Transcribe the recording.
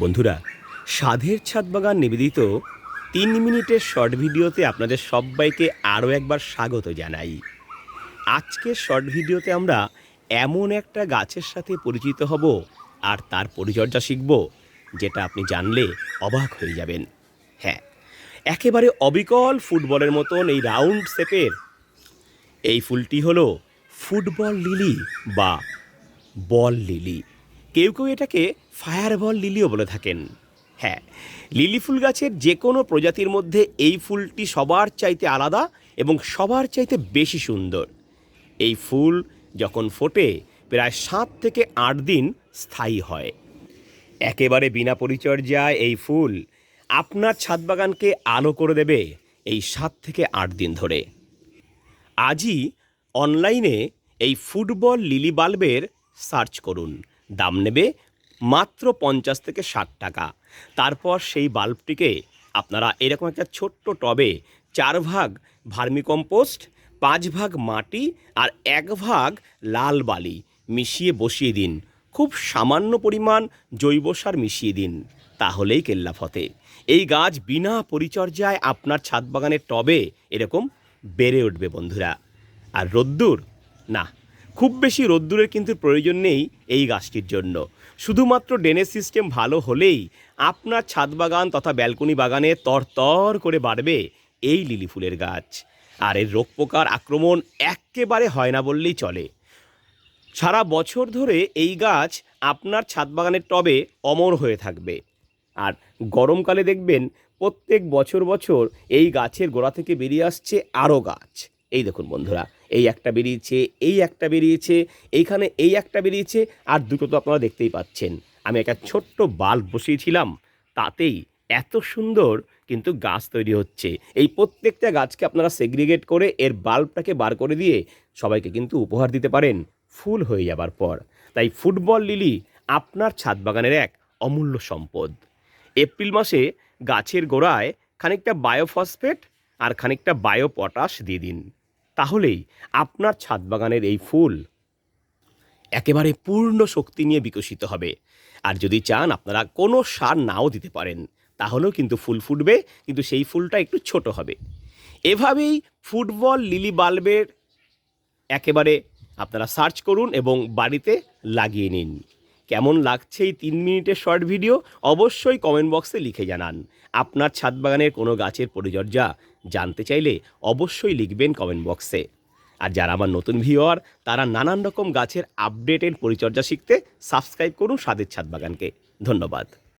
বন্ধুরা, সাধের ছাদ বাগান নিবেদিত তিন মিনিটের শর্ট ভিডিওতে আপনাদের সবাইকে আরও একবার স্বাগত জানাই। আজকের শর্ট ভিডিওতে আমরা এমন একটা গাছের সাথে পরিচিত হব আর তার পরিচর্যা শিখব, যেটা আপনি জানলে অবাক হয়ে যাবেন। হ্যাঁ একেবারে অবিকল ফুটবলের মতন এই রাউন্ড শেপের এই ফুলটি হলো ফুটবল লিলি বা বল লিলি। কেউ কেউ এটাকে ফায়ার বল লিলিও বলে থাকেন। হ্যাঁ লিলি ফুল গাছের যে কোনো প্রজাতির মধ্যে এই ফুলটি সবার চাইতে আলাদা এবং সবার চাইতে বেশি সুন্দর। এই ফুল যখন ফোটে, প্রায় সাত থেকে আট দিন স্থায়ী হয়। একেবারে বিনা পরিচর্যায় এই ফুল আপনার ছাদ বাগানকে আলো করে দেবে এই সাত থেকে আট দিন ধরে। আজই অনলাইনে এই ফুটবল লিলি বাল্বের সার্চ করুন। দাম নেবে মাত্র পঞ্চাশ থেকে ষাট টাকা। তারপর সেই বাল্বটিকে আপনারা এরকম একটা ছোট্ট টবে চার ভাগ ভার্মিকম্পোস্ট, পাঁচ ভাগ মাটি আর এক ভাগ লাল বালি মিশিয়ে বসিয়ে দিন। খুব সামান্য পরিমাণ জৈব সার মিশিয়ে দিন। তাহলেই কেল্লা ফতে। এই গাছ বিনা পরিচর্যায় আপনার ছাদ বাগানের টবে এরকম বেড়ে উঠবে বন্ধুরা। আর রোদ্দুর? না। খুব বেশি রোদ্দুরের কিন্তু প্রয়োজন নেই এই গাছটির জন্য। শুধুমাত্র ড্রেনেজ সিস্টেম ভালো হলেই আপনার ছাদ বাগান তথা ব্যালকনি বাগানে তরতর করে বাড়বে এই লিলি ফুলের গাছ। আর এর রোগ পোকার আক্রমণ একেবারে হয় না বললেই চলে। সারা বছর ধরে এই গাছ আপনার ছাদ বাগানের টবে অমর হয়ে থাকবে। আর গরমকালে দেখবেন প্রত্যেক বছর বছর এই গাছের গোড়া থেকে বেরিয়ে আসছে আরও গাছ। এই দেখুন বন্ধুরা, এই একটা বেরিয়েছে, এই একটা বেরিয়েছে, এইখানে এই একটা বেরিয়েছে, আর দুটো তো আপনারা দেখতেই পাচ্ছেন। আমি একটা ছোট্ট বাল্ব বসিয়েছিলাম, তাতেই এত সুন্দর কিন্তু গাছ তৈরি হচ্ছে। এই প্রত্যেকটা গাছকে আপনারা সেগ্রিগেট করে এর বাল্বটাকে বার করে দিয়ে সবাইকে কিন্তু উপহার দিতে পারেন, ফুল হয়ে যাবার পর। তাই ফুটবল লিলি আপনার ছাদ বাগানের এক অমূল্য সম্পদ। এপ্রিল মাসে গাছের গোড়ায় খানিকটা বায়োফসফেট আর খানিকটা বায়ো পটাশ দিয়ে দিন। তাহলেই আপনার ছাদ বাগানের এই ফুল একেবারে পূর্ণ শক্তি নিয়ে বিকশিত হবে। আর যদি চান আপনারা কোনো সার নাও দিতে পারেন, তাহলেও কিন্তু ফুল ফুটবে, কিন্তু সেই ফুলটা একটু ছোট হবে। এভাবেই ফুটবল লিলি বাল্বের একেবারে আপনারা সার্চ করুন এবং বাড়িতে লাগিয়ে নিন। কেমন লাগছে এই তিন মিনিটের শর্ট ভিডিও অবশ্যই কমেন্ট বক্সে লিখে জানান। আপনার ছাদ বাগানের কোনো গাছের পরিচর্যা জানতে চাইলে অবশ্যই লিখবেন কমেন্ট বক্সে আর যারা আমার নতুন ভিওয়ার তারা নানান রকম গাছের আপডেটের পরিচর্যা শিখতে সাবস্ক্রাইব করুন স্বাদের ছাদ বাগানকে। ধন্যবাদ।